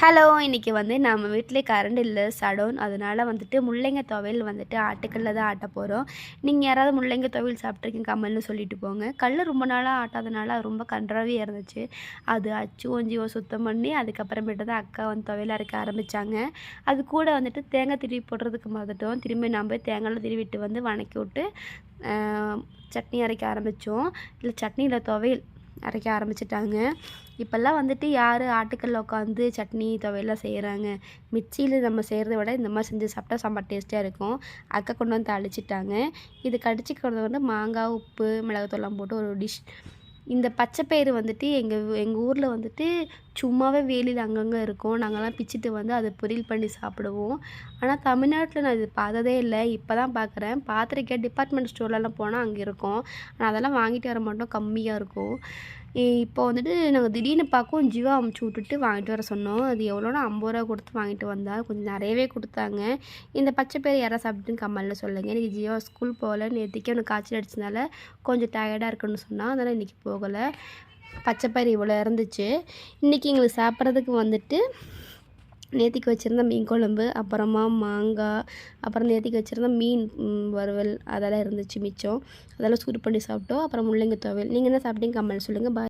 Hello இன்றைக்கி வந்து நம்ம வீட்டில் கரண்ட் இல்லை சடோன் அதனால் வந்துட்டு முள்ளங்கி துவையல் வந்துட்டு ஆட்டுக்கல்ல தான் ஆட்ட போகிறோம் நீங்கள் யாராவது முள்ளங்கி துவையல் சாப்பிட்ருக்கீங்க கம்மல்னு சொல்லிட்டு போங்க. கல் ரொம்ப நாளாக ஆட்டாதனால அது ரொம்ப கன்றாவே இருந்துச்சு. அது அச்சு ஒஞ்சியோ சுத்தம் பண்ணி அதுக்கப்புறமேட்டு தான் அக்கா வந்து துவையல் அரைக்க ஆரம்பித்தாங்க அது கூட வந்துட்டு தேங்காய் திருவி போடுறதுக்கு மறந்துட்டோம். திரும்பி நம்ம தேங்காயில் திருவிட்டு வந்து வணக்கி விட்டு சட்னி அரைக்க ஆரம்பித்தோம் இல்லை சட்னியில் துவையல் அரைக்க ஆரம்பிச்சிட்டாங்க. இப்போல்லாம் வந்துட்டு யார் ஆட்டுக்கல்ல உட்காந்து சட்னி துவையெல்லாம் செய்கிறாங்க மிக்சியில் நம்ம செய்கிறத விட இந்த மாதிரி செஞ்சு சாப்பிட்டா சாம்பார் டேஸ்ட்டாக இருக்கும். அக்கா கொண்டு வந்து அழிச்சிட்டாங்க இது கடிச்சிக்கிறது வந்து மாங்காய் உப்பு மிளகாத்தூள்லாம் போட்டு ஒரு டிஷ் இந்த பச்சைப்பயிறு வந்துட்டு எங்கள் எங்கள் ஊரில் வந்துட்டு சும்மாவே வேலியில் அங்கங்கே இருக்கும். நாங்கள்லாம் பிச்சுட்டு வந்து அதை பொரியல் பண்ணி சாப்பிடுவோம். ஆனால் தமிழ்நாட்டில் நான் இது பார்த்ததே இல்லை. இப்போ தான் பார்க்குறேன் பார்த்துருக்கேன் டிபார்ட்மெண்ட் ஸ்டோர்லலாம் போனால் அங்கே இருக்கும். ஆனால் அதெல்லாம் வாங்கிட்டு வர மாட்டோம். கம்மியாக இருக்கும். இப்போ வந்துட்டு நாங்கள் திடீர்னு பார்க்கவும் ஜீவா அமுச்சு விட்டுட்டு வாங்கிட்டு வர சொன்னோம். அது எவ்வளோனா ஐம்பது ரூபா கொடுத்து வாங்கிட்டு வந்தால் கொஞ்சம் நிறையவே கொடுத்தாங்க. இந்த பச்சை பேர் யாராவது சாப்பிட்டுன்னு கம்மலில் சொல்லுங்கள் இன்றைக்கி ஜியோ ஸ்கூல் போகல. நேற்றுக்கே அவனுக்கு காய்ச்சல் அடிச்சதுனால கொஞ்சம் டயர்டாக இருக்குன்னு சொன்னால் அதனால் இன்றைக்கி போகலை. பச்சைப்பயிறு இவ்வளோ இருந்துச்சு. இன்றைக்கி எங்களுக்கு சாப்பிட்றதுக்கு வந்துட்டு நேத்திக்கு வச்சுருந்த மீன் குழம்பு அப்புறமா மாங்காய் அப்புறம் நேத்திக்கு வச்சுருந்த மீன் வறுவல் அதெல்லாம் இருந்துச்சு மிச்சம். அதெல்லாம் சூடு பண்ணி சாப்பிட்டோம். அப்புறம் முள்ளங்கி துவையல். நீங்கள் என்ன சாப்பிட்டீங்க கம்மல் சொல்லுங்கள் பாய்